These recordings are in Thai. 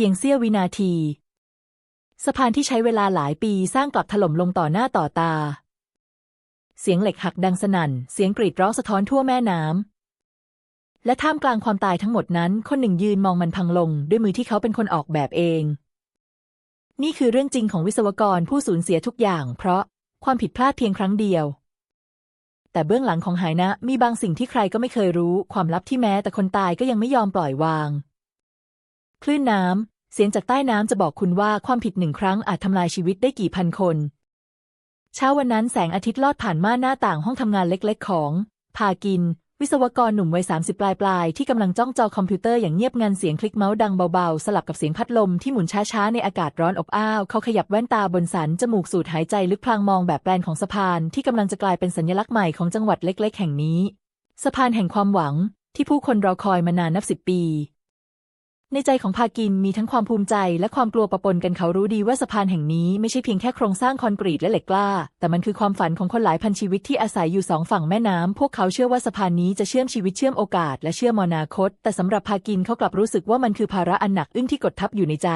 พียงเสี้ยววินาที สะพานที่ใช้เวลาหลายปีสร้างกลับถล่มลงต่อหน้าต่อตา เสียงเหล็กหักดังสนั่น เสียงกรีดร้องสะท้อนทั่วแม่น้ำและท่ามกลางความตายทั้งหมดนั้น คนหนึ่งยืนมองมันพังลง ด้วยมือที่เขาเป็นคนออกแบบเอง นี่คือเรื่องจริงของวิศวกรผู้สูญเสียทุกอย่าง เพราะความผิดพลาดเพียงครั้งเดียว แต่เบื้องหลังของหายนะมีบางสิ่งที่ใครก็ไม่เคยรู้ ความลับที่แม้แต่คนตายก็ยังไม่ยอมปล่อยวาง คลื่นน้ำ เสียงจากใต้น้ำจะบอกคุณว่าความผิดหนึ่งครั้งอาจทำลายชีวิตได้กี่พันคน เช้าวันนั้นแสงอาทิตย์ลอดผ่านม่านหน้าต่างห้องทำงานเล็กๆ ของพากิน วิศวกรหนุ่มวัยสามสิบปลายๆที่กำลังจ้องจอคอมพิวเตอร์อย่างเงียบงันเสียงคลิกเมาส์ดังเบาๆ สลับกับเสียงพัดลมที่หมุนช้าๆ ในอากาศร้อนอบอ้าว เขาขยับแว่นตาบนสัน จมูกสูดหายใจลึกพลางมองแบบแปลนของสะพานที่กำลังจะกลายเป็นสัญลักษณ์ใหม่ของจังหวัดเล็ก ๆ แห่งนี้ สะพานแห่งความหวังที่ผู้คนรอคอยมานานนับสิบปี ในใจของพากินมีทั้งความภูมิใจและความกลัวปะปนกันเขารู้ดีว่าสะพานแห่งนี้ไม่ใช่เพียงแค่โครงสร้างคอนกรีตและเหล็กกล้า แต่มันคือความฝันของคนหลายพันชีวิตที่อาศัยอยู่สองฝั่งแม่น้ำพวกเขาเชื่อว่าสะพานนี้จะเชื่อมชีวิตเชื่อมโอกาสและเชื่อมอนาคต แต่สำหรับพากินเขากลับรู้สึกว่ามันคือภาระอันหนักอึ้งที่กดทับอยู่ในใจ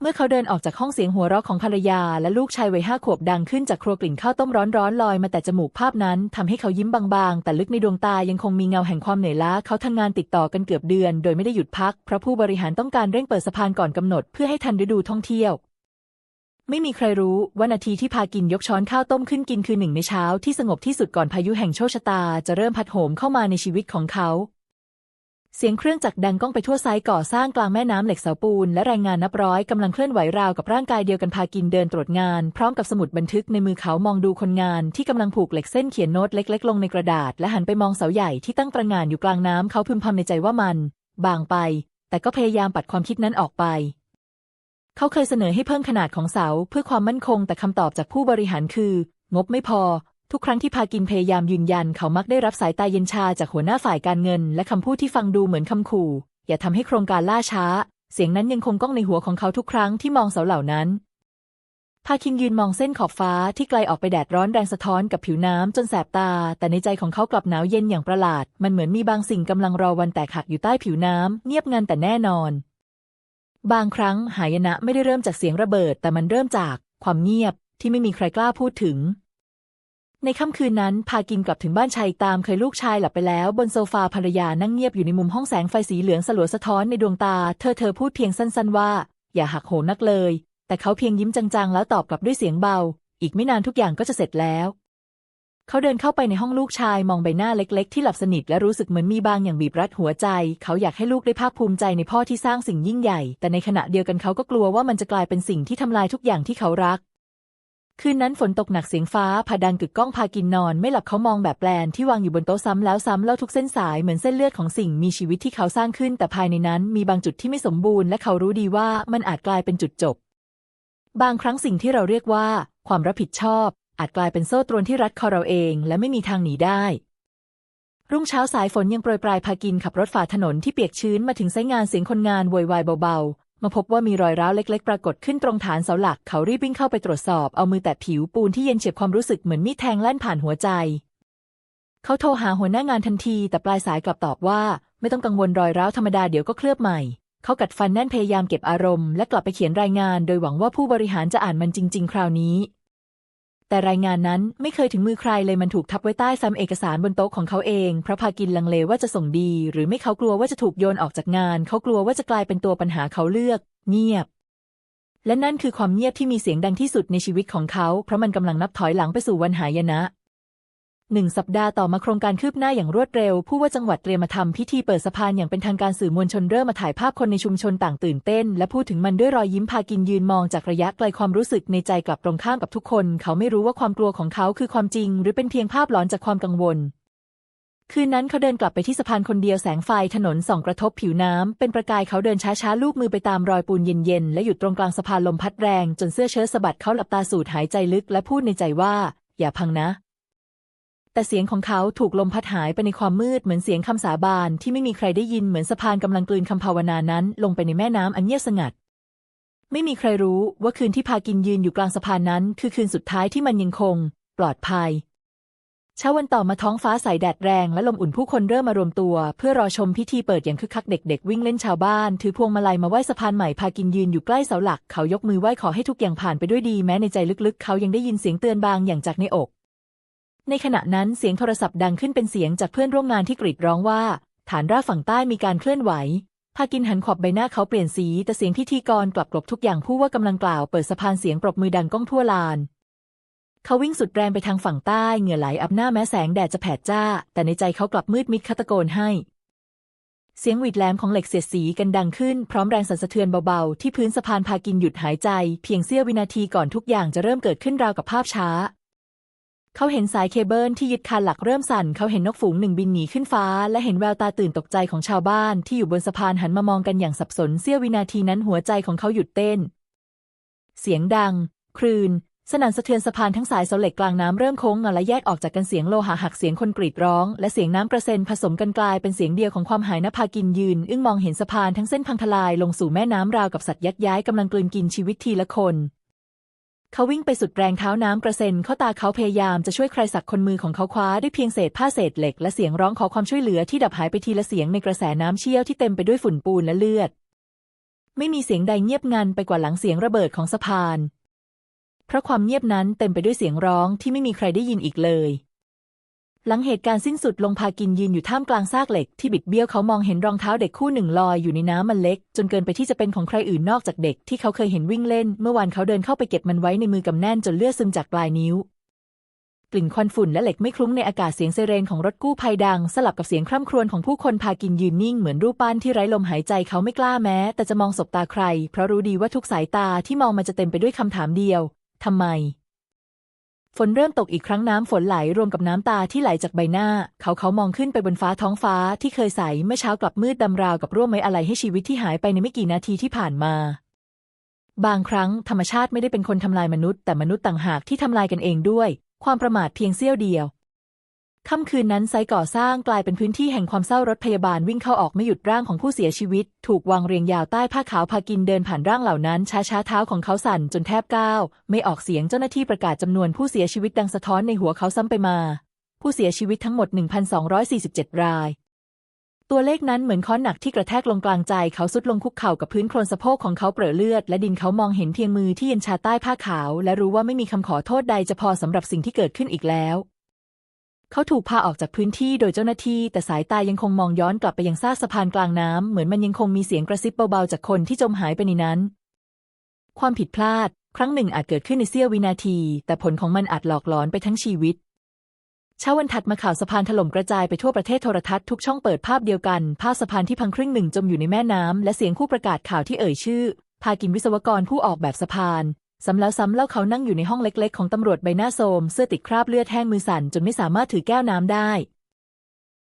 เมื่อเขาเดินออกจากห้องเสียงหัวเราะของภรรยาและลูกชายวัยห้าขวบดังขึ้นจากครัวกลิ่นข้าวต้มร้อนๆลอยมาแต่จมูกภาพนั้นทำให้เขายิ้มบางๆ แต่ลึกในดวงตายังคงมีเงาแห่งความเหนื่อยล้าเขาทำงานติดต่อกันเกือบเดือน โดยไม่ได้หยุดพักเพราะผู้บริหารต้องการเร่งเปิดสะพานก่อนกำหนดเพื่อให้ทันฤดูท่องเที่ยว ไม่มีใครรู้ว่านาทีที่พากินยกช้อนข้าวต้มขึ้นกินคือหนึ่งในเช้าที่สงบที่สุดก่อนพายุแห่งโชคชะตาจะเริ่มพัดโหมเข้ามาในชีวิตของเขา เสียงเครื่องจักรดังก้องไปทั่วไซต์ก่อสร้างกลางแม่น้ำเหล็กเสาปูน และแรงงานนับร้อยกำลังเคลื่อนไหวราวกับร่างกายเดียวกันพากินเดินตรวจงาน พร้อมกับสมุดบันทึกในมือเขามองดูคนงานที่กำลังผูกเหล็กเส้นเขียนโน้ตเล็ก ๆ ลงในกระดาษ และหันไปมองเสาใหญ่ที่ตั้งตระงานอยู่กลางน้ำเขาพึมพำในใจว่ามัน บางไป แต่ก็พยายามปัดความคิดนั้นออกไป เขาเคยเสนอให้เพิ่มขนาดของเสาเพื่อความมั่นคง แต่คำตอบจากผู้บริหารคือ งบไม่พอ ทุกครั้งที่พากินพยายามยืนยันเขามักได้รับสายตาเย็นชาจากหัวหน้าฝ่ายการเงิน และคำพูดที่ฟังดูเหมือนคำขู่ อย่าทำให้โครงการล่าช้า เสียงนั้นยังคงก้องในหัวของเขาทุกครั้งที่มองเสาเหล่านั้นพาคินยืนมองเส้นขอบฟ้าที่ไกลออกไปแดดร้อนแรงสะท้อนกับผิวน้ำจนแสบตา แต่ในใจของเขากลับหนาวเย็นอย่างประหลาด มันเหมือนมีบางสิ่งกำลังรอวันแตกหักอยู่ใต้ผิวน้ำเงียบงันแต่แน่นอน บางครั้งหายนะไม่ได้เริ่มจากเสียงระเบิด แต่มันเริ่มจากความเงียบที่ไม่มีใครกล้าพูดถึง ในค่ำคืนนั้นพากินกลับถึงบ้านชายตามเคยลูกชายหลับไปแล้ว บนโซฟาภรรยานั่งเงียบอยู่ในมุมห้องแสงไฟสีเหลืองสลัวสะท้อนในดวงตา เธอเธอพูดเพียงสั้นๆว่า อย่าหักโหมนักเลย แต่เขาเพียงยิ้มจางๆ แล้วตอบกลับด้วยเสียงเบา อีกไม่นานทุกอย่างก็จะเสร็จแล้ว เขาเดินเข้าไปในห้องลูกชายมองใบหน้าเล็ก ๆ ที่หลับสนิทและรู้สึกเหมือนมีบางอย่างบีบรัดหัวใจ เขาอยากให้ลูกได้ภาคภูมิใจในพ่อที่สร้างสิ่งยิ่งใหญ่ แต่ในขณะเดียวกันเขาก็กลัวว่ามันจะกลายเป็นสิ่งที่ทำลายทุกอย่างที่เขารัก คืนนั้นฝนตกหนักเสียงฟ้าผ่าดังกึกก้องพากินนอน ไม่หลับเขามองแบบแปลนที่วางอยู่บนโต๊ะซ้ำแล้วซ้ำเล่าทุกเส้นสายเหมือนเส้นเลือดของสิ่งมีชีวิตที่เขาสร้างขึ้น แต่ภายในนั้นมีบางจุดที่ไม่สมบูรณ์และเขารู้ดีว่ามันอาจกลายเป็นจุดจบ บางครั้งสิ่งที่เราเรียกว่า ความรับผิดชอบ อาจกลายเป็นโซ่ตรวนที่รัดคอเราเอง และไม่มีทางหนีได้ รุ่งเช้าสายฝนยังโปรยปลายพากินขับรถฝ่าถนนที่เปียกชื้นมาถึงไซงานเสียงคนงานโวยวายเบาๆ มาพบว่ามีรอยร้าวเล็ก ๆ ปรากฏขึ้นตรงฐานเสาหลัก เขารีบวิ่งเข้าไปตรวจสอบ เอามือแตะผิวปูนที่เย็นเฉียบความรู้สึกเหมือนมีดแทงแล่นผ่านหัวใจ เขาโทรหาหัวหน้างานทันที แต่ปลายสายกลับตอบว่า ไม่ต้องกังวลรอยร้าวธรรมดาเดี๋ยวก็เคลือบใหม่ เขากัดฟันแน่นพยายามเก็บอารมณ์และกลับไปเขียนรายงาน โดยหวังว่าผู้บริหารจะอ่านมันจริง ๆ คราวนี้ แต่รายงานนั้นไม่เคยถึงมือใครเลยมันถูกทับไว้ใต้ซ้ำเอกสารบนโต๊ะของเขาเอง เพราะพากินลังเลว่าจะส่งดี หรือไม่เขากลัวว่าจะถูกโยนออกจากงาน เขากลัวว่าจะกลายเป็นตัวปัญหาเขาเลือก เงียบ และนั่นคือความเงียบที่มีเสียงดังที่สุดในชีวิตของเขา เพราะมันกำลังนับถอยหลังไปสู่วันหายนะ หนึ่งสัปดาห์ต่อมาโครงการคืบหน้าอย่างรวดเร็ว ผู้ว่าจังหวัดเตรียมมาทำพิธีเปิดสะพานอย่างเป็นทางการสื่อมวลชนเริ่มมาถ่ายภาพคนในชุมชนต่างตื่นเต้น และพูดถึงมันด้วยรอยยิ้มพากินยืนมองจากระยะไกลความรู้สึกในใจกลับตรงข้ามกับทุกคน เขาไม่รู้ว่าความกลัวของเขาคือความจริง หรือเป็นเพียงภาพหลอนจากความกังวลคืนนั้นเขาเดินกลับไปที่สะพานคนเดียวแสงไฟถนนส่องกระทบผิวน้ำ เป็นประกายเขาเดินช้าๆ ลูบมือไปตามรอยปูนเย็นๆ และหยุดตรงกลางสะพานลมพัดแรง จนเสื้อเชิ้ตสะบัดเขาหลับตาสูดหายใจลึกและพูดในใจว่า อย่าพังนะ แต่เสียงของเขาถูกลมพัดหายไปในความมืดเหมือนเสียงคำสาบานที่ไม่มีใครได้ยินเหมือนสะพานกำลังกลืนคำภาวนานั้น ลงไปในแม่น้ำอันเงียบสงัด ไม่มีใครรู้ว่าคืนที่พากินยืนอยู่กลางสะพานนั้น คือคืนสุดท้ายที่มันยังคง ปลอดภัยเช้าวันต่อมาท้องฟ้าใสแดดแรงและลมอุ่นผู้คนเริ่มมารวมตัว เพื่อรอชมพิธีเปิดอย่างคึกคักเด็กๆ วิ่งเล่นชาวบ้าน ถือพวงมาลัยมาไหว้สะพานใหม่พากินยืนอยู่ใกล้เสาหลัก เขายกมือไหว้ขอให้ทุกอย่างผ่านไปด้วยดี แม้ในใจลึกๆ เขายังได้ยินเสียงเตือนบางอย่างจากในอก ในขณะนั้นเสียงโทรศัพท์ดังขึ้นเป็นเสียงจากเพื่อนร่วมงานที่กรีดร้องว่า ฐานราฝั่งใต้มีการเคลื่อนไหวพากินหันขอบใบหน้าเขาเปลี่ยนสีแต่เสียงพิธีกรกลับกลบทุกอย่างผู้ว่ากำลังกล่าวเปิดสะพานเสียงปรบมือดังก้องทั่วลาน เขาวิ่งสุดแรงไปทางฝั่งใต้เหงื่อไหลอับหน้าแม้แสงแดดจะแผดจ้า แต่ในใจเขากลับมืดมิดคาตะโกนให้ เสียงหวีดแหลมของเหล็กเสียดสีกันดังขึ้นพร้อมแรงสั่นสะเทือนเบาๆ ที่พื้นสะพานพากินหยุดหายใจ เพียงเสี้ยววินาทีก่อนทุกอย่างจะเริ่มเกิดขึ้นราวกับภาพช้า เขาเห็นสายเคเบิลที่ยึดคานหลักเริ่มสั่น เขาเห็นนกฝูงหนึ่งบินหนีขึ้นฟ้า และเห็นแววตาตื่นตกใจของชาวบ้านที่อยู่บนสะพานหันมามองกันอย่างสับสนเสี้ยววินาทีนั้นหัวใจของเขาหยุดเต้น เสียงดังครืนสนั่นสะเทือนสะพานทั้งสายเสาเหล็กกลางน้ำเริ่มโค้งงอและแยกออกจากกันเสียงโลหะหักเสียงคนกรีดร้อง และเสียงน้ำกระเซ็นผสมกันกลายเป็นเสียงเดียวของความหายนภากินยืน อึ้งมองเห็นสะพานทั้งเส้นพังทลายลงสู่แม่น้ำราวกับสัตว์ยักษ์ย้ายกำลังกลืนกินชีวิตทีละคน เขาวิ่งไปสุดแรงเท้าน้ำกระเซ็นเข้าตาเขาพยายามจะช่วยใครสักคนมือของเขาคว้าได้เพียงเศษผ้าเศษเหล็กและเสียงร้องขอความช่วยเหลือที่ดับหายไปทีละเสียงในกระแสน้ำเชี่ยวที่เต็มไปด้วยฝุ่นปูนและเลือด ไม่มีเสียงใดเงียบงันไปกว่าหลังเสียงระเบิดของสะพาน เพราะความเงียบนั้นเต็มไปด้วยเสียงร้องที่ไม่มีใครได้ยินอีกเลย หลังเหตุการณ์สิ้นสุดลงพากินยืนอยู่ท่ามกลางซากเหล็กที่บิดเบี้ยวเขามองเห็นรองเท้าเด็กคู่หนึ่งลอยอยู่ในน้ำมันเล็ก จนเกินไปที่จะเป็นของใครอื่นนอกจากเด็กที่เขาเคยเห็นวิ่งเล่น เมื่อวานเขาเดินเข้าไปเก็บมันไว้ในมือกำแน่นจนเลือดซึมจากปลายนิ้ว กลิ่นควันฝุ่นและเหล็กไม่คลุ้งในอากาศเสียงไซเรนของรถกู้ภัยดัง สลับกับเสียงคร่ำครวญของผู้คนพากินยืนนิ่งเหมือนรูปปั้นที่ไร้ลมหายใจเขาไม่กล้าแม้ แต่จะมองสบตาใคร เพราะรู้ดีว่าทุกสายตาที่มองมันจะเต็มไปด้วยคำถามเดียวทำไม ฝนเริ่มตกอีกครั้งน้ำฝนไหลรวมกับน้ำตาที่ไหลจากใบหน้า เขาเขามองขึ้นไปบนฟ้าท้องฟ้าที่เคยใสเมื่อเช้ากลับมืดดำราวกับร่วมไม้อะไรให้ชีวิตที่หายไปในไม่กี่นาทีที่ผ่านมา บางครั้งธรรมชาติไม่ได้เป็นคนทำลายมนุษย์แต่มนุษย์ต่างหากที่ทำลายกันเองด้วย ความประมาทเพียงเสี้ยวเดียว ค่ำคืนนั้นไซต์ก่อสร้างกลายเป็นพื้นที่แห่งความเศร้ารถพยาบาลวิ่งเข้าออกไม่หยุดร่างของผู้เสียชีวิต ถูกวางเรียงยาวใต้ผ้าขาวพากินเดินผ่านร่างเหล่านั้น ช้าช้าๆเท้าของเขาสั่นจนแทบก้าวไม่ออกเสียงเจ้าหน้าที่ประกาศจำนวนผู้เสียชีวิตดังสะท้อนในหัวเขาซ้ำไปมา ผู้เสียชีวิตทั้งหมด 1,247 ราย ตัวเลขนั้นเหมือนค้อนหนักที่กระแทกลงกลางใจ เขาสุดลงคุกเข่ากับพื้นโคลนสะโพกของเขาเปรอะเลือด และดินเขามองเห็นเพียงมือที่เย็นชาใต้ผ้าขาว และรู้ว่าไม่มีคำขอโทษใดจะพอสำหรับสิ่งที่เกิดขึ้นอีกแล้ว เขาถูกพาออกจากพื้นที่โดยเจ้าหน้าที่ แต่สายตายังคงมองย้อนกลับไปยังซากสะพานกลางน้ำเหมือนมันยังคงมีเสียงกระซิบเบาๆจากคนที่จมหายไปในนั้น ความผิดพลาด ครั้งหนึ่งอาจเกิดขึ้นในเสี้ยววินาที แต่ผลของมันอาจหลอกหลอนไปทั้งชีวิตเช้าวันถัดมาข่าวสะพานถล่มกระจายไปทั่วประเทศโทรทัศน์ทุกช่องเปิดภาพเดียวกัน ภาพสะพานที่พังครึ่งหนึ่งจมอยู่ในแม่น้ำและเสียงผู้ประกาศข่าวที่เอ่ยชื่อ พากินวิศวกรผู้ออกแบบสะพาน ซ้ำแล้วซ้ำเล่าเขานั่งอยู่ในห้องเล็กๆ ของตำรวจใบหน้าโทรมเสื้อติดคราบเลือดแห้งมือสั่นจนไม่สามารถถือแก้วน้ำได้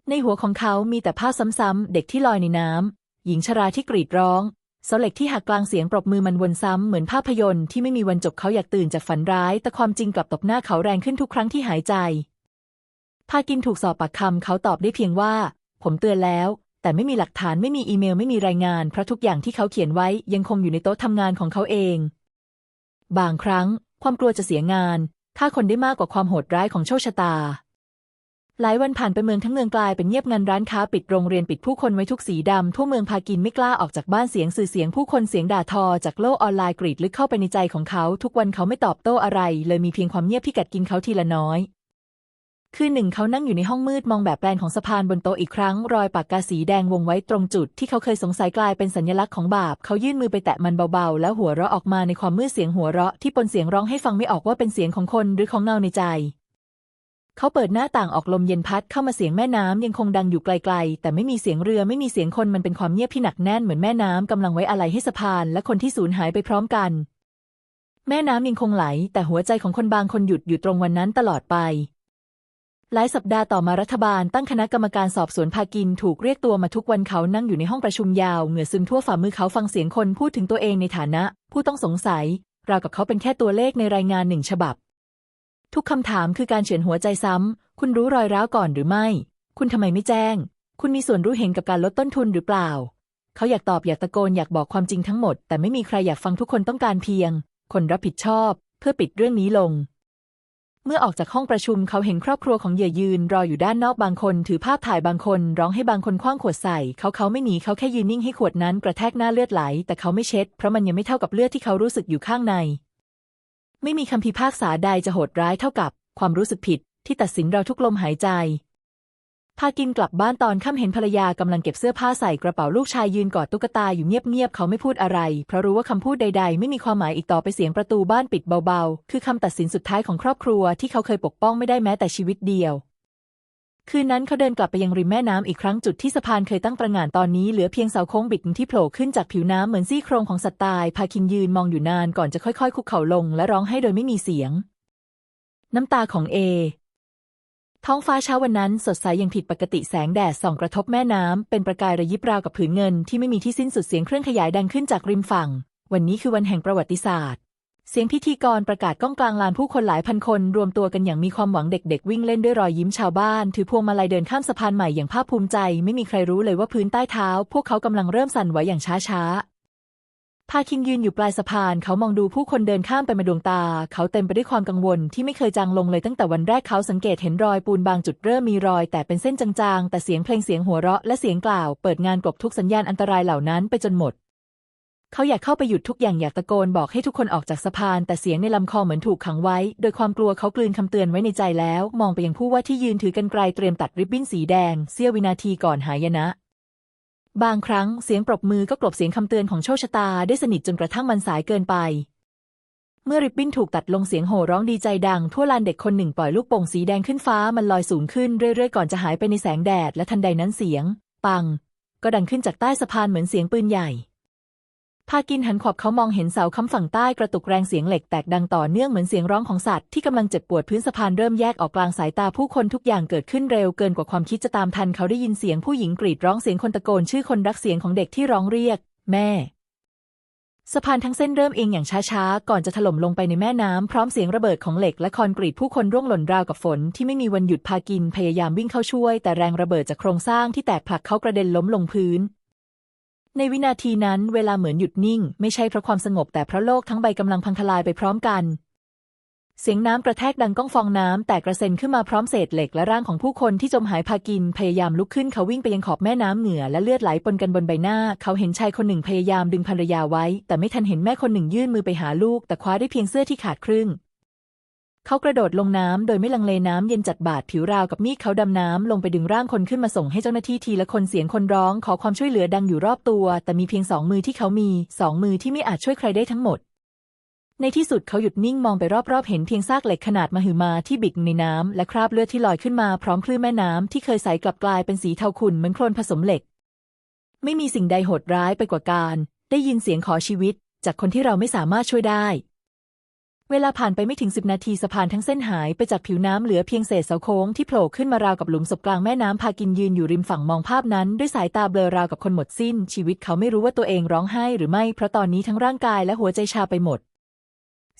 ในหัวของเขามีแต่ภาพซ้ำๆเด็กที่ลอยในน้ำหญิงชราที่กรีดร้องเสาเหล็กที่หักกลางเสียงปรบมือมันวนซ้ำเหมือนภาพยนตร์ที่ไม่มีวันจบเขาอยากตื่นจากฝันร้าย แต่ความจริงกลับตบหน้าเขาแรงขึ้นทุกครั้งที่หายใจ พากินถูกสอบปากคำเขาตอบได้เพียงว่า ผมเตือนแล้ว แต่ไม่มีหลักฐานไม่มีอีเมลไม่มีรายงานเพราะทุกอย่างที่เขาเขียนไว้ยังคงอยู่ในโต๊ะทำงานของเขาเอง บางครั้งความกลัวจะเสียงานฆ่าคนได้มากกว่าความโหดร้ายของโชคชะตา หลายวันผ่านไปเมืองทั้งเมืองกลายเป็นเงียบงันร้านค้าปิดโรงเรียนปิดผู้คนไว้ทุกสีดำทั่วเมืองพากินไม่กล้าออกจากบ้านเสียงสื่อเสียงผู้คนเสียงด่าทอจากโลกออนไลน์กรีดลึกเข้าไปในใจของเขา ทุกวันเขาไม่ตอบโต้อะไร เลยมีเพียงความเงียบที่กัดกินเขาทีละน้อย คืนหนึ่งเขานั่งอยู่ในห้องมืดมองแบบแปลนของสะพานบนโต๊ะอีกครั้ง รอยปากกาสีแดงวงไว้ตรงจุดที่เขาเคยสงสัยกลายเป็นสัญลักษณ์ของบาป เขายื่นมือไปแตะมันเบาๆ แล้วหัวเราะออกมาในความมืดเสียงหัวเราะที่ปนเสียงร้องให้ฟังไม่ออกว่าเป็นเสียงของคนหรือของเงาในใจ เขาเปิดหน้าต่างออกลมเย็นพัดเข้ามาเสียงแม่น้ำยังคงดังอยู่ไกลๆ แต่ไม่มีเสียงเรือไม่มีเสียงคนมันเป็นความเงียบที่หนักแน่นเหมือนแม่น้ำกำลังไว้อะไรให้สะพาน และคนที่สูญหายไปพร้อมกัน แม่น้ำยังคงไหล แต่หัวใจของคนบางคนหยุดอยู่ตรงวันนั้นตลอดไป หลายสัปดาห์ต่อมารัฐบาลตั้งคณะกรรมการสอบสวนพากินถูกเรียกตัวมาทุกวันเขานั่งอยู่ในห้องประชุมยาวเหงื่อซึมทั่วฝ่ามือเขาฟังเสียงคนพูดถึงตัวเองในฐานะ ผู้ต้องสงสัย ราวกับเขาเป็นแค่ตัวเลขในรายงานหนึ่งฉบับ ทุกคำถามคือการเฉือนหัวใจซ้ำ คุณรู้รอยร้าวก่อนหรือไม่ คุณทำไมไม่แจ้ง คุณมีส่วนรู้เห็นกับการลดต้นทุนหรือเปล่า เขาอยากตอบอยากตะโกนอยากบอกความจริงทั้งหมด แต่ไม่มีใครอยากฟังทุกคนต้องการเพียง คนรับผิดชอบ เพื่อปิดเรื่องนี้ลง เมื่อออกจากห้องประชุมเขาเห็นครอบครัวของเหยื่อยืนรออยู่ด้านนอกบางคน ถือภาพถ่ายบางคน ร้องให้บางคนคว้างขวดใส่ เขาเขาไม่หนีเขาแค่ยืนนิ่งให้ขวดนั้นกระแทกหน้าเลือดไหล แต่เขาไม่เช็ด เพราะมันยังไม่เท่ากับเลือดที่เขารู้สึกอยู่ข้างใน ไม่มีคำพิพากษาใดจะโหดร้ายเท่ากับ ความรู้สึกผิดที่ตัดสินเราทุกลมหายใจ พากินกลับบ้านตอนค่ำเห็นภรรยากำลังเก็บเสื้อผ้าใส่กระเป๋าลูกชายยืนกอดตุ๊กตาอยู่เงียบๆเขาไม่พูดอะไร เพราะรู้ว่าคำพูดใดๆ ไม่มีความหมายอีกต่อไปเสียงประตูบ้านปิดเบาๆ คือคำตัดสินสุดท้ายของครอบครัวที่เขาเคยปกป้องไม่ได้แม้แต่ชีวิตเดียว คืนนั้นเขาเดินกลับไปยังริมแม่น้ำอีกครั้งจุดที่สะพานเคยตั้งประหง่านตอนนี้เหลือเพียงเสาโค้งบิดที่โผล่ขึ้นจากผิวน้ำเหมือนซี่โครงของสัตว์ตายพาคินยืนมองอยู่นานก่อนจะค่อยๆ คุกเข่าลง และร้องไห้โดยไม่มีเสียง น้ำตาของเอ ท้องฟ้าเช้าวันนั้นสดใสอย่างผิดปกติแสงแดดส่องกระทบแม่น้ำ เป็นประกายระยิบราวกับผืนเงินที่ไม่มีที่สิ้นสุดเสียงเครื่องขยายดังขึ้นจากริมฝั่ง วันนี้คือวันแห่งประวัติศาสตร์ เสียงพิธีกรประกาศก้องกลางลานผู้คนหลายพันคน รวมตัวกันอย่างมีความหวังเด็กๆ วิ่งเล่นด้วยรอยยิ้มชาวบ้าน ถือพวงมาลัยเดินข้ามสะพานใหม่อย่างภาคภูมิใจ ไม่มีใครรู้เลยว่าพื้นใต้เท้า พวกเขากำลังเริ่มสั่นไหวอย่างช้าๆ พาคินยืนอยู่ปลายสะพานเขามองดูผู้คนเดินข้ามไปมาดวงตา เขาเต็มไปด้วยความกังวลที่ไม่เคยจางลงเลยตั้งแต่วันแรกเขาสังเกตเห็นรอยปูนบางจุดเริ่มมีรอย แต่เป็นเส้นจางๆ แต่เสียงเพลงเสียงหัวเราะและเสียงกล่าว เปิดงานกลบทุกสัญญาณอันตรายเหล่านั้นไปจนหมด เขาอยากเข้าไปหยุดทุกอย่างอยากตะโกนบอกให้ทุกคนออกจากสะพาน แต่เสียงในลำคอเหมือนถูกขังไว้ โดยความกลัวเขากลืนคำเตือนไว้ในใจแล้ว มองไปยังผู้ว่าที่ยืนถือกันไกลเตรียมตัดริบบิ้นสีแดง เสี้ยววินาทีก่อนหายนะ บางครั้งเสียงปรบมือก็กลบเสียงคำเตือนของโชคชะตาได้สนิทจนกระทั่งมันสายเกินไป เมื่อริบบิ้นถูกตัดลงเสียงโห่ร้องดีใจดัง ทั่วลานเด็กคนหนึ่งปล่อยลูกโป่งสีแดงขึ้นฟ้ามันลอยสูงขึ้นเรื่อยๆก่อนจะหายไปในแสงแดดและทันใดนั้นเสียง ปัง ก็ดังขึ้นจากใต้สะพานเหมือนเสียงปืนใหญ่ พากินหันขอบเขามองเห็นเสาค้ำฝั่งใต้กระตุกแรงเสียงเหล็กแตกดังต่อเนื่องเหมือนเสียงร้องของสัตว์ที่กำลังเจ็บปวดพื้นสะพานเริ่มแยกออกกลางสายตาผู้คนทุกอย่างเกิดขึ้นเร็วเกินกว่าความคิดจะตามทันเขาได้ยินเสียงผู้หญิงกรีดร้องเสียงคนตะโกนชื่อคนรักเสียงของเด็กที่ร้องเรียก แม่ สะพานทั้งเส้นเริ่มเอียงอย่างช้าๆ ก่อนจะถล่มลงไปในแม่น้ำพร้อมเสียงระเบิดของเหล็กและคอนกรีตผู้คนร่วงหล่นราวกับฝนที่ไม่มีวันหยุดพากินพยายามวิ่งเข้าช่วย แต่แรงระเบิดจากโครงสร้างที่แตกผลักเขากระเด็นล้มลงพื้น ในวินาทีนั้นเวลาเหมือนหยุดนิ่ง ไม่ใช่เพราะความสงบแต่เพราะโลกทั้งใบกำลังพังทลายไปพร้อมกัน เสียงน้ำกระแทกดังก้องฟองน้ำแตกกระเซ็นขึ้นมาพร้อมเศษเหล็กและร่างของผู้คนที่จมหายพากินพยายามลุกขึ้นเขาวิ่งไปยังขอบแม่น้ำเหงื่อและเลือดไหลปนกันบนใบหน้า เขาเห็นชายคนหนึ่งพยายามดึงภรรยาไว้ แต่ไม่ทันเห็นแม่คนหนึ่งยื่นมือไปหาลูก แต่คว้าได้เพียงเสื้อที่ขาดครึ่ง เขากระโดดลงน้ำโดยไม่ลังเลน้ำเย็นจัดบาดผิวราวกับมีดเขาดำน้ำลงไปดึงร่างคนขึ้นมาส่งให้เจ้าหน้าที่ทีละคนเสียงคนร้องขอความช่วยเหลือดังอยู่รอบตัว แต่มีเพียงสองมือที่เขามีสองมือที่ไม่อาจช่วยใครได้ทั้งหมด ในที่สุดเขาหยุดนิ่งมองไปรอบๆ เห็นเพียงซากเหล็กขนาดมหึมาที่บิดในน้ำและคราบเลือดที่ลอยขึ้นมาพร้อมคลื่นแม่น้ำที่เคยใสกลับกลายเป็นสีเทาขุ่นเหมือนโคลนผสมเหล็ก ไม่มีสิ่งใดโหดร้ายไปกว่าการ ได้ยินเสียงขอชีวิต จากคนที่เราไม่สามารถช่วยได้ เวลาผ่านไปไม่ถึงสิบนาทีสะพานทั้งเส้นหายไปจากผิวน้ำเหลือเพียงเศษเสาโค้งที่โผล่ขึ้นมาราวกับหลุมศพกลางแม่น้ำพากินยืนอยู่ริมฝั่งมองภาพนั้น ด้วยสายตาเบลอราวกับคนหมดสิ้น ชีวิตเขาไม่รู้ว่าตัวเองร้องไห้หรือไม่เพราะตอนนี้ทั้งร่างกายและหัวใจชาไปหมด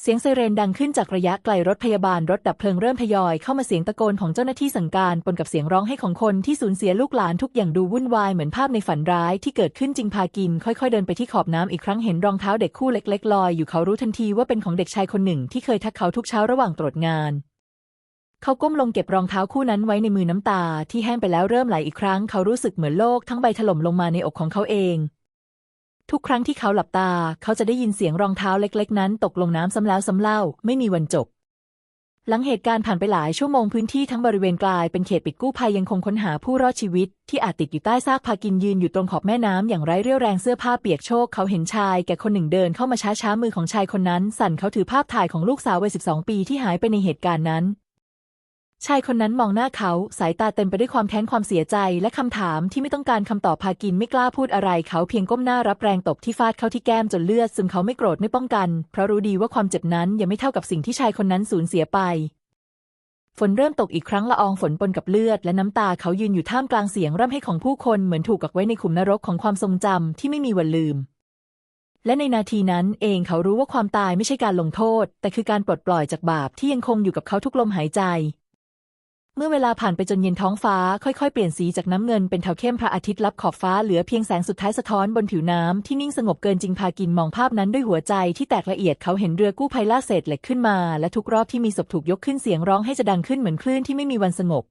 เสียงไซเรนดังขึ้นจากระยะไกลรถพยาบาลรถดับเพลิงเริ่มทยอยเข้ามาเสียงตะโกนของเจ้าหน้าที่สั่งการปนกับเสียงร้องไห้ของคนที่สูญเสียลูกหลานทุกอย่างดูวุ่นวายเหมือนภาพในฝันร้ายที่เกิดขึ้นจริงพากิน ค่อยๆเดินไปที่ขอบน้ำอีกครั้งเห็นรองเท้าเด็กคู่เล็กๆลอยอยู่เขารู้ทันทีว่าเป็นของเด็กชายคนหนึ่งที่เคยทักเขาทุกเช้าระหว่างตรวจงานเขาก้มลงเก็บรองเท้าคู่นั้นไว้ในมือน้ำตา ที่แห้งไปแล้วเริ่มไหลอีกครั้ง เขารู้สึกเหมือนโลกทั้งใบถล่มลงมาในอกของเขาเอง ทุกครั้งที่เขาหลับตา เขาจะได้ยินเสียงรองเท้าเล็กๆ นั้น ตกลงน้ำซ้ำแล้วซ้ำเล่า ไม่มีวันจบ หลังเหตุการณ์ผ่านไปหลายชั่วโมงพื้นที่ทั้งบริเวณกลายเป็นเขตปิดกู้ภัยยังคงค้นหาผู้รอดชีวิต ที่อาจติดอยู่ใต้ซากพากินยืนอยู่ตรงขอบแม่น้ำอย่างไร้เรี่ยวแรงเสื้อผ้าเปียกโชกเขาเห็นชายแก่คนหนึ่งเดินเข้ามาช้าช้าๆมือของชายคนนั้น สั่นเขาถือภาพถ่ายของลูกสาววัย 12 ปีที่หายไปในเหตุการณ์นั้น ชายคนนั้นมองหน้าเขาสายตาเต็มไปด้วยความแค้นความเสียใจและคำถามที่ไม่ต้องการคำตอบพากินไม่กล้าพูดอะไร เขาเพียงก้มหน้ารับแรงตบที่ฟาดเข้าที่แก้มจนเลือด ซึมเขาไม่โกรธไม่ป้องกัน เพราะรู้ดีว่าความเจ็บนั้นยังไม่เท่ากับสิ่งที่ชายคนนั้นสูญเสียไป ฝนเริ่มตกอีกครั้งละอองฝนปนกับเลือด และน้ำตาเขายืนอยู่ท่ามกลางเสียงร่ำไห้ของผู้คนเหมือนถูกกักไว้ในขุมนรกของความทรงจำที่ไม่มีวันลืมและในนาทีนั้นเองเขารู้ว่าความตายไม่ใช่การลงโทษ แต่คือการปลดปล่อยจากบาปที่ยังคงอยู่กับเขาทุกลมหายใจ เมื่อเวลาผ่านไปจนเย็นท้องฟ้าค่อยๆ เปลี่ยนสีจากน้ำเงินเป็นเทาเข้มพระอาทิตย์ลับขอบฟ้าเหลือเพียงแสงสุดท้ายสะท้อนบนผิวน้ำที่นิ่งสงบเกินจริงพากินมองภาพนั้นด้วยหัวใจที่แตกละเอียดเขาเห็นเรือกู้ภัยลากเศษเหล็กขึ้นมา และทุกรอบที่มีศพถูกยกขึ้นเสียงร้องให้จะดังขึ้นเหมือนคลื่นที่ไม่มีวันสงบ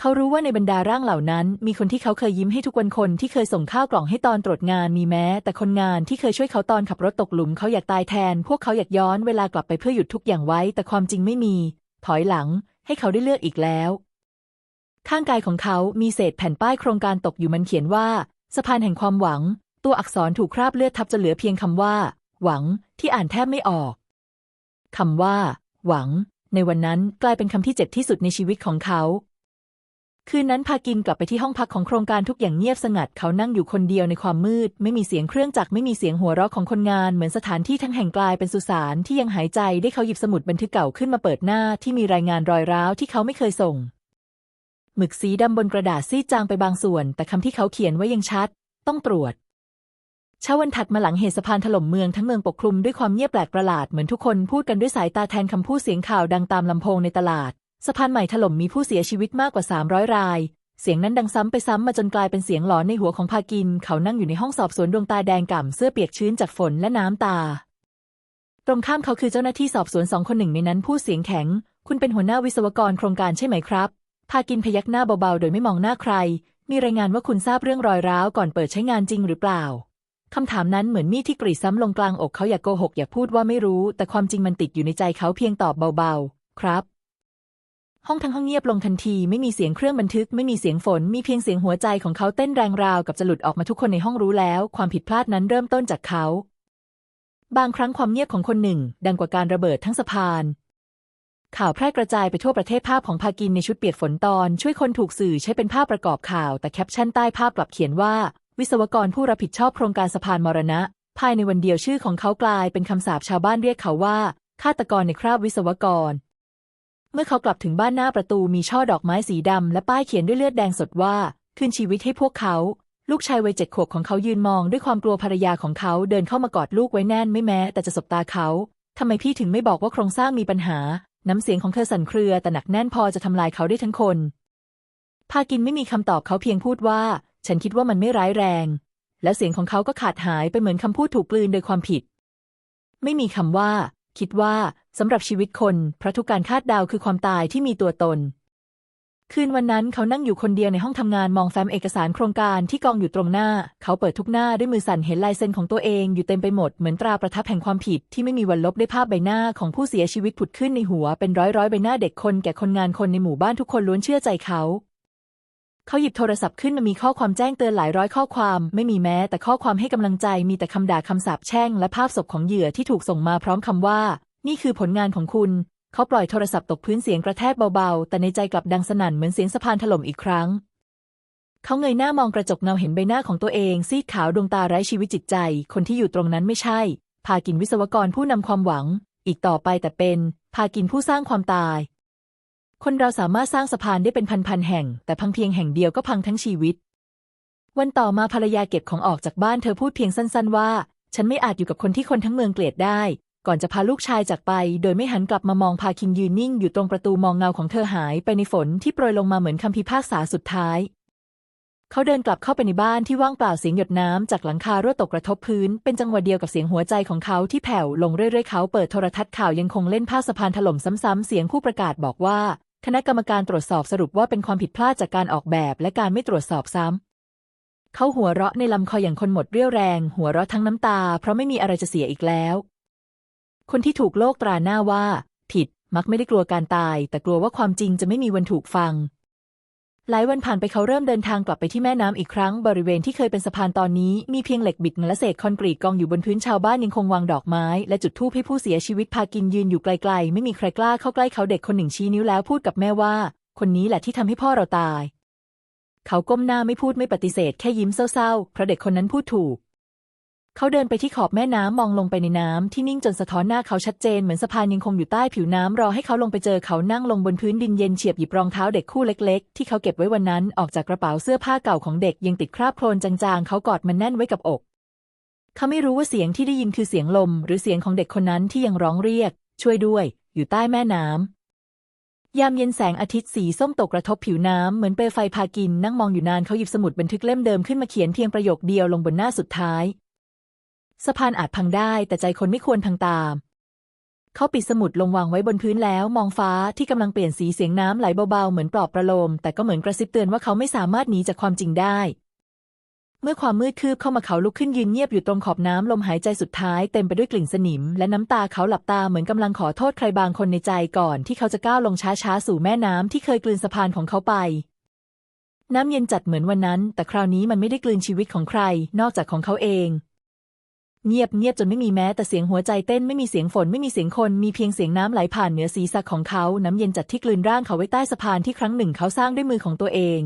เขารู้ว่าในบรรดาร่างเหล่านั้น มีคนที่เขาเคยยิ้มให้ทุกวันคนที่เคยส่งข้าวกล่องให้ตอนตรวจงานมีแม้ แต่คนงานที่เคยช่วยเขาตอนขับรถตกหลุมเขาอยากตายแทน พวกเขาอยากย้อนเวลากลับไปเพื่อหยุดทุกอย่างไว้ แต่ความจริงไม่มี ถอยหลัง ให้เขาได้เลือกอีกแล้ว ข้างกายของเขามีเศษแผ่นป้ายโครงการตกอยู่มันเขียนว่า สะพานแห่งความหวัง ตัวอักษรถูกคราบเลือดทับจนเหลือเพียงคำว่า หวังที่อ่านแทบไม่ออกคำว่า หวัง ในวันนั้นกลายเป็นคำที่เจ็บที่สุดในชีวิตของเขา คืนนั้นพากินกลับไปที่ห้องพักของโครงการทุกอย่างเงียบสงัด เขานั่งอยู่คนเดียวในความมืด ไม่มีเสียงเครื่องจักรไม่มีเสียงหัวเราะของคนงาน เหมือนสถานที่ทั้งแห่งกลายเป็นสุสานที่ยังหายใจได้เขาหยิบสมุดบันทึกเก่าขึ้นมาเปิดหน้าที่มีรายงานรอยร้าวที่เขาไม่เคยส่ง หมึกสีดำบนกระดาษซีดจางไปบางส่วน แต่คำที่เขาเขียนไว้ยังชัด ต้องตรวจเช้าวันถัดมาหลังเหตุสะพานถล่มเมืองทั้งเมืองปกคลุมด้วยความเงียบแปลกประหลาดเหมือนทุกคนพูดกันด้วยสายตาแทนคำพูดเสียงข่าวดังตามลำโพงในตลาด สะพานใหม่ถล่มมีผู้เสียชีวิตมากกว่า 300 ราย เสียงนั้นดังซ้ำไปซ้ำมาจนกลายเป็นเสียงหลอนในหัวของพากิน เขานั่งอยู่ในห้องสอบสวนดวงตาแดงก่ำเสื้อเปียกชื้นจากฝนและน้ำตา ตรงข้ามเขาคือเจ้าหน้าที่สอบสวนสองคนหนึ่งในนั้นพูดเสียงแข็ง คุณเป็นหัวหน้าวิศวกรโครงการใช่ไหมครับ พากินพยักหน้าเบาๆ โดยไม่มองหน้าใคร มีรายงานว่าคุณทราบเรื่องรอยร้าวก่อนเปิดใช้งานจริงหรือเปล่าคำถามนั้นเหมือนมีดที่กรีดซ้ำลงกลางอกเขาอยากโกหกอยากพูดว่าไม่รู้ แต่ความจริงมันติดอยู่ในใจเขาเพียงตอบเบาๆ ครับ ห้องทั้งห้องเงียบลงทันทีไม่มีเสียงเครื่องบันทึก ไม่มีเสียงฝน มีเพียงเสียงหัวใจของเขาเต้นแรงราวกับจะหลุดออกมาทุกคนในห้องรู้แล้ว ความผิดพลาดนั้นเริ่มต้นจากเขา บางครั้งความเงียบของคนหนึ่ง ดังกว่าการระเบิดทั้งสะพาน ข่าวแพร่กระจายไปทั่วประเทศภาพของพากินในชุดเปียกฝนตอน ช่วยคนถูกสื่อใช้เป็นภาพประกอบข่าว แต่แคปชั่นใต้ภาพกลับเขียนว่า วิศวกรผู้รับผิดชอบโครงการสะพานมรณะ ภายในวันเดียวชื่อของเขากลายเป็นคำสาปชาวบ้านเรียกเขาว่าฆาตกรในคราบวิศวกร เมื่อเขากลับถึงบ้านหน้าประตูมีช่อดอกไม้สีดำและป้ายเขียนด้วยเลือดแดงสดว่า คืนชีวิตให้พวกเขา ลูกชายวัยเจ็ดขวบของเขายืนมองด้วยความกลัวภรรยาของเขาเดินเข้ามากอดลูกไว้แน่นไม่แม้ แต่จะสบตาเขาทำไมพี่ถึงไม่บอกว่าโครงสร้างมีปัญหา น้ำเสียงของเธอสั่นเครือแต่หนักแน่นพอจะทำลายเขาได้ทั้งคน พากินไม่มีคำตอบเขาเพียงพูดว่า ฉันคิดว่ามันไม่ร้ายแรง แล้วเสียงของเขาก็ขาดหายไปเหมือนคำพูดถูกกลืนโดยความผิด ไม่มีคำว่า คิดว่าสำหรับชีวิตคนเพราะทุกการคาดเดาคือความตายที่มีตัวตน คืนวันนั้นเขานั่งอยู่คนเดียวในห้องทำงานมองแฟ้มเอกสารโครงการที่กองอยู่ตรงหน้า เขาเปิดทุกหน้าด้วยมือสั่นเห็นลายเซ็นของตัวเองอยู่เต็มไปหมดเหมือนตราประทับแห่งความผิดที่ไม่มีวันลบได้ภาพใบหน้าของผู้เสียชีวิตผุดขึ้นในหัวเป็นร้อยร้อยใบหน้าเด็กคนแก่คนงานคนในหมู่บ้านทุกคนล้วนเชื่อใจเขา เขาหยิบโทรศัพท์ขึ้นมามีข้อความแจ้งเตือนหลายร้อยข้อความ ไม่มีแม้ แต่ข้อความให้กำลังใจมีแต่คำด่าคำสาปแช่ง และภาพศพของเหยื่อที่ถูกส่งมาพร้อมคำว่า นี่คือผลงานของคุณ เขาปล่อยโทรศัพท์ตกพื้นเสียงกระแทกเบาๆ แต่ในใจกลับดังสนั่นเหมือนเสียงสะพานถล่มอีกครั้ง เขาเงยหน้ามองกระจกเงาเห็นใบหน้าของตัวเอง ซีดขาวดวงตาไร้ชีวิตจิตใจ คนที่อยู่ตรงนั้นไม่ใช่ พากินวิศวกรผู้นำความหวัง อีกต่อไปแต่เป็น พากินผู้สร้างความตาย คนเราสามารถสร้างสะพานได้เป็นพันๆแห่ง แต่พังเพียงแห่งเดียวก็พังทั้งชีวิต วันต่อมาภรรยาเก็บของออกจากบ้านเธอพูดเพียงสั้นๆว่า ฉันไม่อาจอยู่กับคนที่คนทั้งเมืองเกลียดได้ ก่อนจะพาลูกชายจากไป โดยไม่หันกลับมามองพาคินยืนนิ่งอยู่ตรงประตูมองเงาของเธอหายไปในฝนที่โปรยลงมาเหมือนคำพิพากษาสุดท้าย เขาเดินกลับเข้าไปในบ้านที่ว่างเปล่าเสียงหยดน้ำจากหลังคารั่วตกกระทบพื้น เป็นจังหวะเดียวกับเสียงหัวใจของเขาที่แผ่วลงเรื่อยๆเขาเปิดโทรทัศน์ข่าวยังคงเล่นภาพสะพานถล่มซ้ำๆเสียงผู้ประกาศบอกว่า คณะกรรมการตรวจสอบสรุปว่าเป็นความผิดพลาดจากการออกแบบและการไม่ตรวจสอบซ้ำ เขาหัวเราะในลำคออย่างคนหมดเรี่ยวแรง หัวเราะทั้งน้ำตา เพราะไม่มีอะไรจะเสียอีกแล้ว คนที่ถูกโลกตราหน้าว่า ผิด มักไม่ได้กลัวการตาย แต่กลัวว่าความจริงจะไม่มีวันถูกฟัง หลายวันผ่านไปเขาเริ่มเดินทางกลับไปที่แม่น้ำอีกครั้ง บริเวณที่เคยเป็นสะพานตอนนี้มีเพียงเหล็กบิดและเศษคอนกรีตกองอยู่บนพื้นชาวบ้านยังคงวางดอกไม้ และจุดธูปให้ผู้เสียชีวิตพากินยืนอยู่ไกลๆ ไม่มีใครกล้าเข้าใกล้เขาเด็กคนหนึ่งชี้นิ้วแล้วพูดกับแม่ว่า คนนี้แหละที่ทำให้พ่อเราตาย เขาก้มหน้าไม่พูดไม่ปฏิเสธแค่ยิ้มเศร้าๆเพราะเด็กคนนั้นพูดถูก เขาเดินไปที่ขอบแม่น้ำมองลงไปในน้ำที่นิ่งจนสะท้อนหน้าเขาชัดเจนเหมือนสะพานยังคงอยู่ใต้ผิวน้ำรอให้เขาลงไปเจอเขานั่งลงบนพื้นดินเย็นเฉียบหยิบรองเท้าเด็กคู่เล็กๆ ที่เขาเก็บไว้วันนั้นออกจากกระเป๋าเสื้อผ้าเก่าของเด็กยังติดคราบโคลนจางๆ เขากอดมันแน่นไว้กับอก เขาไม่รู้ว่าเสียงที่ได้ยินคือเสียงลม หรือเสียงของเด็กคนนั้นที่ยังร้องเรียก ช่วยด้วย อยู่ใต้แม่น้ำยามเย็นแสงอาทิตย์สีส้มตกกระทบผิวน้ำเหมือนเปลวไฟพากินนั่งมองอยู่นานเขาหยิบสมุดบันทึกเล่มเดิมขึ้นมาเขียนเพียงประโยคเดียวลงบนหน้าสุดท้าย สะพานอาจพังได้แต่ใจคนไม่ควรพังตาม เขาปิดสมุดลงวางไว้บนพื้นแล้วมองฟ้าที่กำลังเปลี่ยนสีเสียงน้ำไหลเบาๆ เหมือนปลอบประโลม แต่ก็เหมือนกระซิบเตือนว่าเขาไม่สามารถหนีจากความจริงได้ เมื่อความมืดคืบเข้ามาเขาลุกขึ้นยืนเงียบอยู่ตรงขอบน้ำลมหายใจสุดท้ายเต็มไปด้วยกลิ่นสนิม และน้ำตาเขาหลับตาเหมือนกำลังขอโทษใครบางคนในใจก่อนที่เขาจะก้าวลงช้าๆสู่แม่น้ำที่เคยกลืนสะพานของเขาไปน้ำเย็นจัดเหมือนวันนั้น แต่คราวนี้มันไม่ได้กลืนชีวิตของใคร นอกจากของเขาเอง เงียบเงียบจนไม่มีแม้แต่เสียงหัวใจเต้นไม่มีเสียงฝนไม่มีเสียงคนมีเพียงเสียงน้ำไหลผ่านเหนือศีรษะของเขา น้ำเย็นจัดที่กลืนร่างเขาไว้ใต้สะพานที่ครั้งหนึ่งเขาสร้างด้วยมือของตัวเอง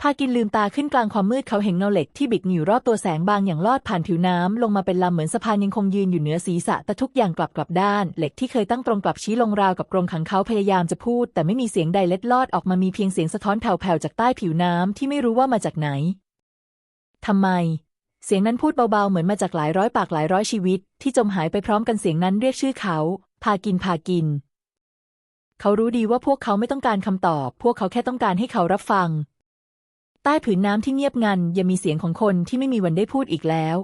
พากินลืมตาขึ้นกลางความมืดเขาเห็นเงาเหล็กที่บิดอยู่รอบตัวแสงบางอย่างลอดผ่านผิวน้ำลงมาเป็นลำเหมือนสะพานยังคงยืนอยู่เหนือศีรษะแต่ทุกอย่างกลับกลับด้าน เหล็กที่เคยตั้งตรงกลับชี้ลงราวกับกรงขังเขาพยายามจะพูด แต่ไม่มีเสียงใดเล็ดลอดออกมามีเพียงเสียงสะท้อนแผ่วๆจากใต้ผิวน้ำที่ไม่รู้ว่ามาจากไหนทำไม เสียงนั้นพูดเบาๆ เหมือนมาจากหลายร้อยปากหลายร้อยชีวิต ที่จมหายไปพร้อมกันเสียงนั้นเรียกชื่อเขา พากินพากิน เขารู้ดีว่าพวกเขาไม่ต้องการคำตอบ พวกเขาแค่ต้องการให้เขารับฟัง ใต้ผืนน้ำที่เงียบงันยังมีเสียงของคนที่ไม่มีวันได้พูดอีกแล้ว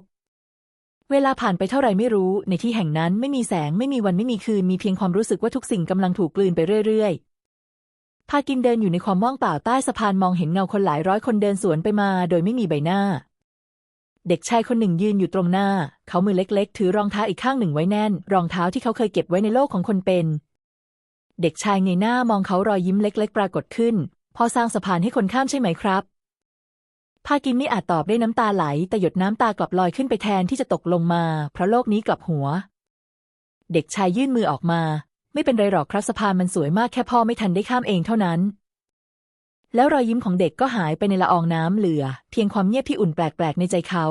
เวลาผ่านไปเท่าไรไม่รู้ ในที่แห่งนั้นไม่มีแสงไม่มีวันไม่มีคืนมีเพียงความรู้สึกว่าทุกสิ่งกำลังถูกกลืนไปเรื่อยๆพากินเดินอยู่ในความว่างเปล่าใต้สะพานมองเห็นเงาคนหลายร้อยคนเดินสวนไปมาโดยไม่มีใบหน้า เด็กชายคนหนึ่งยืนอยู่ตรงหน้า เขามือเล็ก ๆ ถือรองเท้าอีกข้างหนึ่งไว้แน่น รองเท้าที่เขาเคยเก็บไว้ในโลกของคนเป็น เด็กชายเงยหน้ามองเขารอยยิ้มเล็ก ๆ ปรากฏขึ้น พอสร้างสะพานให้คนข้ามใช่ไหมครับ พากินไม่อาจตอบได้น้ำตาไหล แต่หยดน้ำตากลับลอยขึ้นไปแทนที่จะตกลงมา เพราะโลกนี้กลับหัว เด็กชายยื่นมือออกมา ไม่เป็นไรหรอกครับสะพานมันสวยมากแค่พ่อไม่ทันได้ข้ามเองเท่านั้น แล้วรอยยิ้มของเด็กก็หายไปในละอองน้ำเหลือ เพียงความเงียบที่อุ่นแปลกๆ ในใจเขา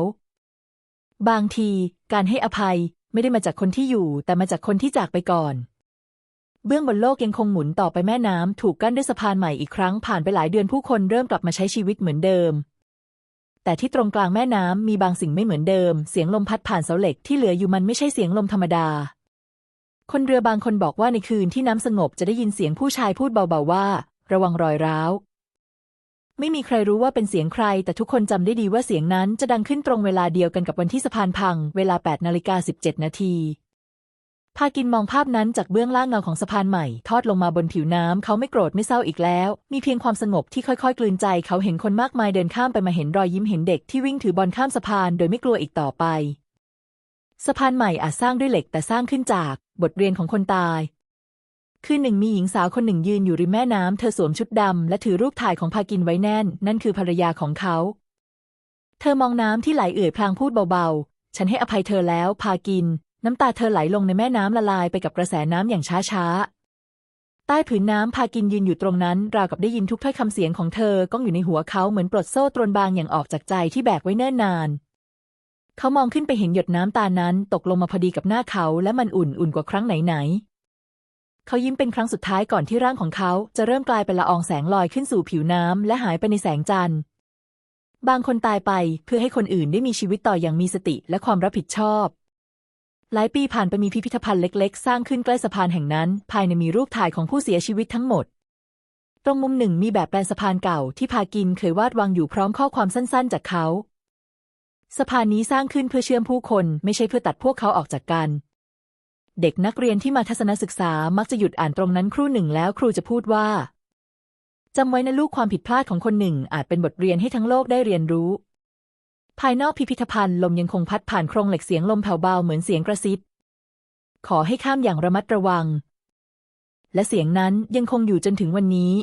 บางทีการให้อภัยไม่ได้มาจากคนที่อยู่ แต่มาจากคนที่จากไปก่อน เบื้องบนโลกยังคงหมุนต่อไปแม่น้ำถูกกั้นด้วยสะพานใหม่อีกครั้งผ่านไปหลายเดือนผู้คนเริ่มกลับมาใช้ชีวิตเหมือนเดิม แต่ที่ตรงกลางแม่น้ำมีบางสิ่งไม่เหมือนเดิม เสียงลมพัดผ่านเสาเหล็กที่เหลืออยู่มันไม่ใช่เสียงลมธรรมดา คนเรือบางคนบอกว่าในคืนที่น้ำสงบจะได้ยินเสียงผู้ชายพูดเบาๆว่า ระวังรอยร้าว ไม่มีใครรู้ว่าเป็นเสียงใคร แต่ทุกคนจำได้ดีว่าเสียงนั้นจะดังขึ้นตรงเวลาเดียวกันกับวันที่สะพานพัง เวลา8นาฬิกา17 นาทีพากินมองภาพนั้นจากเบื้องล่างเงาของสะพานใหม่ ทอดลงมาบนผิวน้ำ เขาไม่โกรธไม่เศร้าอีกแล้ว มีเพียงความสงบที่ค่อยๆ กลืนใจ เขาเห็นคนมากมายเดินข้ามไปมาเห็นรอยยิ้มเห็นเด็กที่วิ่งถือบอลข้ามสะพานโดยไม่กลัวอีกต่อไป สะพานใหม่อาจสร้างด้วยเหล็กแต่สร้างขึ้นจาก บทเรียนของคนตาย คืนหนึ่งมีหญิงสาวคนหนึ่งยืนอยู่ริมแม่น้ำเธอสวมชุดดำและถือรูปถ่ายของพากินไว้แน่น นั่นคือภรรยาของเขา เธอมองน้ำที่ไหลเอื่อยพลางพูดเบาๆ ฉันให้อภัยเธอแล้วพากิน น้ำตาเธอไหลลงในแม่น้ำละลายไปกับกระแสน้ำอย่างช้าๆ ใต้ผืนน้ำพากินยืนอยู่ตรงนั้น ราวกับได้ยินทุกถ้อยคำเสียงของเธอก้องอยู่ในหัวเขาเหมือนปลดโซ่ตรวนบางอย่างออกจากใจที่แบกไว้เนิ่นนานเขามองขึ้นไปเห็นหยดน้ำตานั้น ตกลงมาพอดีกับหน้าเขา และมันอุ่นอุ่นกว่าครั้งไหนๆ เขายิ้มเป็นครั้งสุดท้ายก่อนที่ร่างของเขาจะเริ่มกลายเป็นละอองแสงลอยขึ้นสู่ผิวน้ำและหายไปในแสงจันทร์ บางคนตายไปเพื่อให้คนอื่นได้มีชีวิตต่ออย่างมีสติและความรับผิดชอบ หลายปีผ่านไปมีพิพิธภัณฑ์เล็กๆ สร้างขึ้นใกล้สะพานแห่งนั้น ภายในมีรูปถ่ายของผู้เสียชีวิตทั้งหมด ตรงมุมหนึ่งมีแบบแปลนสะพานเก่าที่พากินเคยวาดวางอยู่พร้อมข้อความสั้นๆ จากเขา สะพานนี้สร้างขึ้นเพื่อเชื่อมผู้คนไม่ใช่เพื่อตัดพวกเขาออกจากกัน เด็กนักเรียนที่มาทัศนศึกษามักจะหยุดอ่านตรงนั้นครู่หนึ่งแล้วครูจะพูดว่าจำไว้นะลูกความผิดพลาดของคนหนึ่งอาจเป็นบทเรียนให้ทั้งโลกได้เรียนรู้ ภายนอกพิพิธภัณฑ์ลมยังคงพัดผ่านโครงเหล็กเสียงลมแผ่วเบาเหมือนเสียงกระซิบขอให้ข้ามอย่างระมัดระวัง และเสียงนั้นยังคงอยู่จนถึงวันนี้